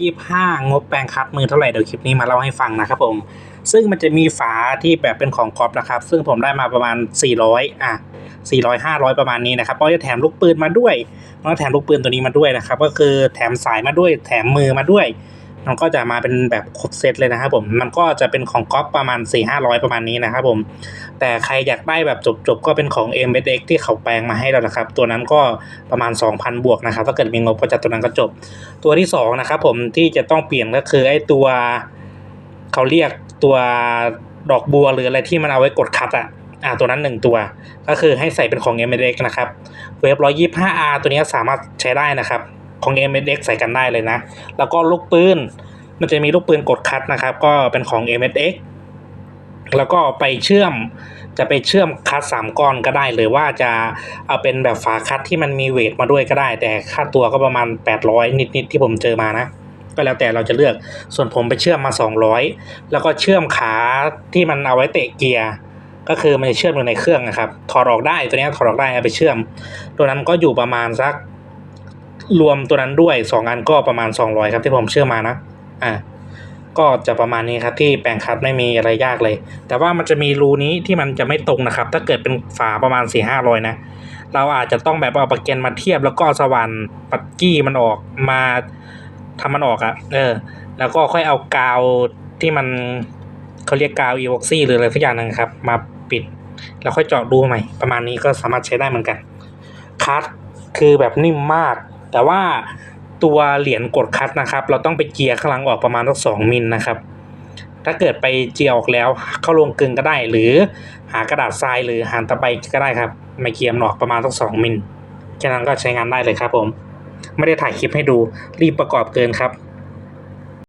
ยี่ห้างบแปลงคัดมือเท่าไหร่เดี๋ยวคลิปนี้มาเล่าให้ฟังนะครับผม ซึ่งมันจะมีฝาที่แบบเป็นของกอล์ฟนะครับ ซึ่งผมได้มาประมาณ 400 อะ 400 500 ประมาณนี้นะครับก็จะแถมลูกปืนมาด้วยแล้วแถมลูกปืนตัวนี้มาด้วยนะครับ ก็คือแถมสายมาด้วย แถมมือมาด้วย มันก็จะมาเป็นแบบครบเซตเลยนะครับผมมันก็จะเป็นของก๊อฟประมาณ 4 500 ประมาณนี้นะครับผมแต่ใครอยากได้แบบจบๆ ก็เป็นของ m s x ที่เขาแปลงมาให้เรานะครับ ตัวนั้นก็ประมาณ 2,000 บวกนะครับ ถ้าเกิดมีงบก็จัดตัวนั้นก็จบ ตัวที่สองนะครับผมที่จะต้องเปลี่ยนก็คือไอ้ตัวเขาเรียกตัวดอกบัวหรืออะไรที่มันเอาไว้กดคัดอะอ่าตัวนั้นหนึ่งตัว ก็คือให้ใส่เป็นของ m s x นะครับเวฟ125 r ตัวนี้สามารถใช้ได้นะครับ ของ m s x ใส่กันได้เลยนะ แล้วก็ลูกปืนมันจะมีลูกปืนกดคัดนะครับ ก็เป็นของ m s x แล้วก็ไปเชื่อมจะไปเชื่อมคัดสามก้อนก็ได้หรือว่าจะเอาเป็นแบบฝาคัดที่มันมีเวทมาด้วยก็ได้ แต่ค่าตัวก็ประมาณ 800 นิดๆที่ผมเจอมานะก็แล้วแต่เราจะเลือกส่วนผมไปเชื่อมมา 200 แล้วก็เชื่อมขาที่มันเอาไว้เตะเกียร์ก็คือมันจะเชื่อมอยู่ในเครื่องนะครับถอดออกได้ตัวนี้ถอดออกได้เอาไปเชื่อม ตัวนั้นก็อยู่ประมาณสัก รวมตัวนั้นด้วย 2 อันก็ประมาณ 200 ครับที่ผมเชื่อมานะอ่าก็จะประมาณนี้ครับที่แปลงคัดไม่มีอะไรยากเลย แต่ว่ามันจะมีรูนี้ที่มันจะไม่ตรงนะครับ ถ้าเกิดเป็นฝาประมาณ4ี่ห้าร้อยนะ เราอาจจะต้องแบบเอาปากเกนมาเทียบแล้วก็เอาสว่านปัดกี้มันออกมาทำมันออกอะเออ แล้วก็ค่อยเอากาวที่มันเขาเรียกกาวอีวอกซี่หรืออะไรสักอย่างหนึงครับ มาปิด แล้วค่อยเจาะดูใหม่ ประมาณนี้ก็สามารถใช้ได้เหมือนกันคัดคือแบบนิ่มมาก แต่ว่าตัวเหรียญกดคัดนะครับ เราต้องไปเจียร์ข้างหลังออกประมาณสักสองมิลนะครับ ถ้าเกิดไปเจียร์ออกแล้วเข้าลงกลึงก็ได้ หรือหากระดาษทรายหรือหานตะไบก็ได้ครับมาเกียร์มันออกประมาณสักสองมิลแค่นั้นก็ใช้งานได้เลยครับผม ไม่ได้ถ่ายคลิปให้ดูรีบประกอบเกินครับ